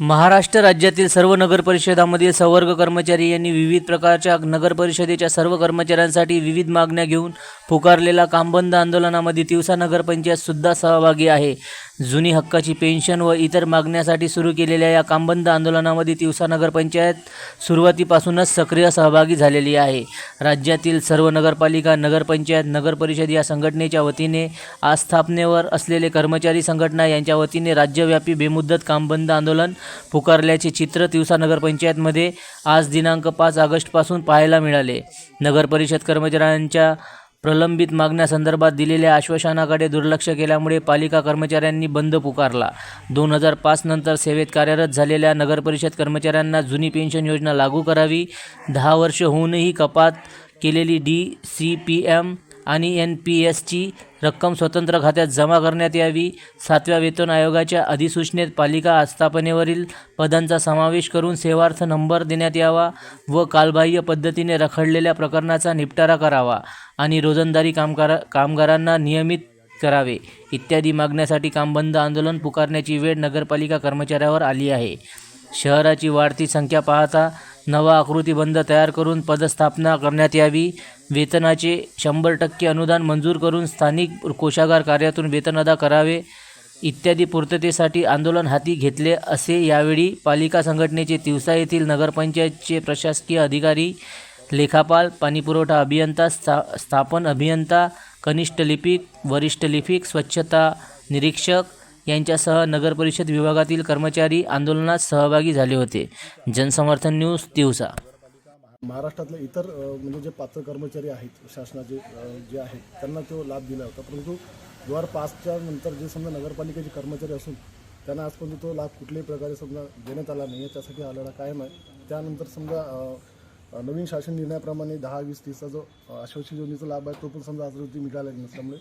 महाराष्ट्र राज्यातील सर्व नगरपरिषदामधील संवर्ग कर्मचारी यांनी विविध प्रकारच्या नगरपरिषदेच्या सर्व कर्मचाऱ्यांसाठी विविध मागण्या घेऊन पुकारलेल्या कामबंद आंदोलनामध्ये तिवसा नगरपंचायतसुद्धा सहभागी आहे. जुनी हक्काची पेन्शन व इतर मागण्यासाठी सुरू केलेल्या या कामबंद आंदोलनामध्ये तिवसा नगरपंचायत सुरुवातीपासूनच सक्रिय सहभागी झालेली आहे. राज्यातील सर्व नगरपालिका नगरपंचायत नगरपरिषद या संघटनेच्या वतीने आज स्थापनेवर असलेले कर्मचारी संघटना यांच्या वतीने राज्यव्यापी बेमुदत कामबंद आंदोलन पुकारल्याचे चित्र तिवसा नगरपंचायतमध्ये आज दिनांक पाच ऑगस्टपासून पाहायला मिळाले. नगरपरिषद कर्मचाऱ्यांच्या प्रलंबित मागण्यासंदर्भात दिलेल्या आश्वासनाकडे दुर्लक्ष केल्यामुळे पालिका कर्मचाऱ्यांनी बंद पुकारला. दोन हजार पाच नंतर सेवेत कार्यरत झालेल्या नगरपरिषद कर्मचाऱ्यांना जुनी पेन्शन योजना लागू करावी. दहा वर्ष होऊनही कपात केलेली डी सी पी एम आणि एन पी एसची रक्कम स्वतंत्र खात्यात जमा करण्यात यावी. सातव्या वेतन आयोगाच्या अधिसूचनेत पालिका आस्थापनेवरील पदांचा समावेश करून सेवार्थ नंबर देण्यात यावा व कालबाह्य पद्धतीने रखडलेल्या प्रकरणाचा निपटारा करावा आणि रोजंदारी कामगार कामगारांना नियमित करावे इत्यादी मागण्यासाठी कामबंद आंदोलन पुकारण्याची वेळ नगरपालिका कर्मचाऱ्यावर आली आहे. शहराची वाढती संख्या पाहता नवा आकृतीबंध तयार करून पदस्थापना करण्यात यावी. वेतनाचे शंभर टक्के अनुदान मंजूर करून स्थानिक कोशागार कार्यातून वेतन अदा करावे. इत्यादी पूर्ततेसाठी आंदोलन हाती घेतले असे यावेळी पालिका संघटनेचे तिवसा येथील नगरपंचायतचे प्रशासकीय अधिकारी लेखापाल पाणीपुरवठा अभियंता स्था स्थापन अभियंता कनिष्ठ लिपिक वरिष्ठ लिपिक स्वच्छता निरीक्षक यांच्यासह नगरपरिषद विभागातील कर्मचारी आंदोलनात सहभागी झाले होते. जनसमर्थन न्यूज तिवसा महाराष्ट्रातले इतर म्हणजे जे पात्र कर्मचारी आहेत शासनाचे जे आहेत त्यांना तो लाभ दिला होता. परंतु दोन हजार पाचच्या नंतर जे समजा नगरपालिकेचे कर्मचारी असून त्यांना आजपर्यंत तो लाभ कुठल्याही प्रकारे समजा देण्यात आला नाही. त्यासाठी आलेला कायम आहे. त्यानंतर समजा नवीन शासन निर्णयाप्रमाणे दहा वीस तीसचा जो अ, आश्वासन योजनेचा लाभ आहे तो पण समजा आज रोजी निघाला नसल्यामुळे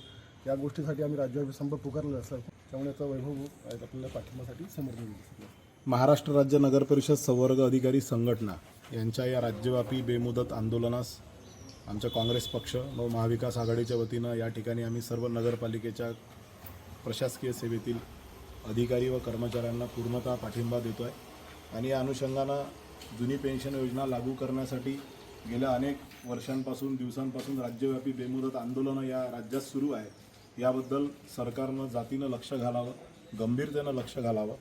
या गोष्टीसाठी आम्ही राज्यव्यापी संप पुकारलेला असला त्यामुळे याचा वैभव आपल्याला पाठिंबासाठी समर्थन दिलं महाराष्ट्र राज्य नगर परिषद संवर्ग अधिकारी संघटना यांच्या या राज्यव्यापी बेमुदत आंदोलनास आमच्या काँग्रेस पक्ष व महाविकास आघाडीच्या वतीनं या ठिकाणी आम्ही सर्व नगरपालिकेच्या प्रशासकीय सेवेतील अधिकारी व कर्मचाऱ्यांना पूर्णतः पाठिंबा देतो आहे आणि या अनुषंगानं जुनी पेन्शन योजना लागू करण्यासाठी गेल्या अनेक वर्षांपासून दिवसांपासून राज्यव्यापी बेमुदत आंदोलनं या राज्यात सुरू आहे याबद्दल सरकारनं जातीनं लक्ष घालावं गंभीरतेनं लक्ष घालावं.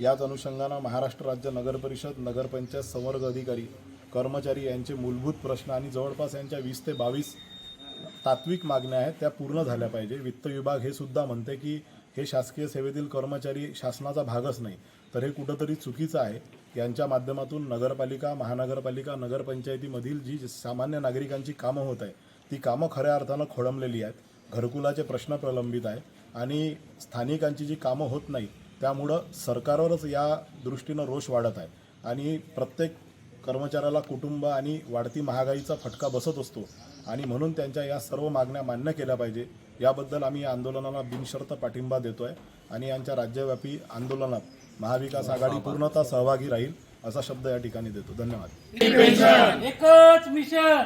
याच अनुषंगानं महाराष्ट्र राज्य नगर परिषद नगरपंचायत संवर्ग अधिकारी कर्मचारी यांचे मूलभूत प्रश्न आणि जवळपास यांच्या वीस ते बावीस तात्विक मागण्या आहेत त्या पूर्ण झाल्या पाहिजे. वित्त विभाग हे सुद्धा म्हणते की हे शासकीय सेवेतील कर्मचारी शासनाचा भागच नाही तर हे कुठंतरी चुकीचं आहे. यांच्या माध्यमातून नगरपालिका महानगरपालिका नगरपंचायतीमधील जी सामान्य नागरिकांची कामं होत आहे ती कामं खऱ्या अर्थानं खोळंबलेली आहेत. घरकुलाचे प्रश्न प्रलंबित आहे आणि स्थानिकांची जी कामं होत नाही त्यामुळं सरकारवरच या दृष्टीनं रोष वाढत आहे. आणि प्रत्येक कर्मचाऱ्याला कुटुंब आणि वाढती महागाईचा फटका बसत असतो. आणि म्हणून त्यांच्या या सर्व मागण्या मान्य केल्या पाहिजे. याबद्दल आम्ही या आंदोलनाला बिनशर्त पाठिंबा देतोय आणि यांच्या राज्यव्यापी आंदोलनात महाविकास आघाडी पूर्णतः सहभागी राहील असा शब्द या ठिकाणी देतो. धन्यवाद. एकच मिशन.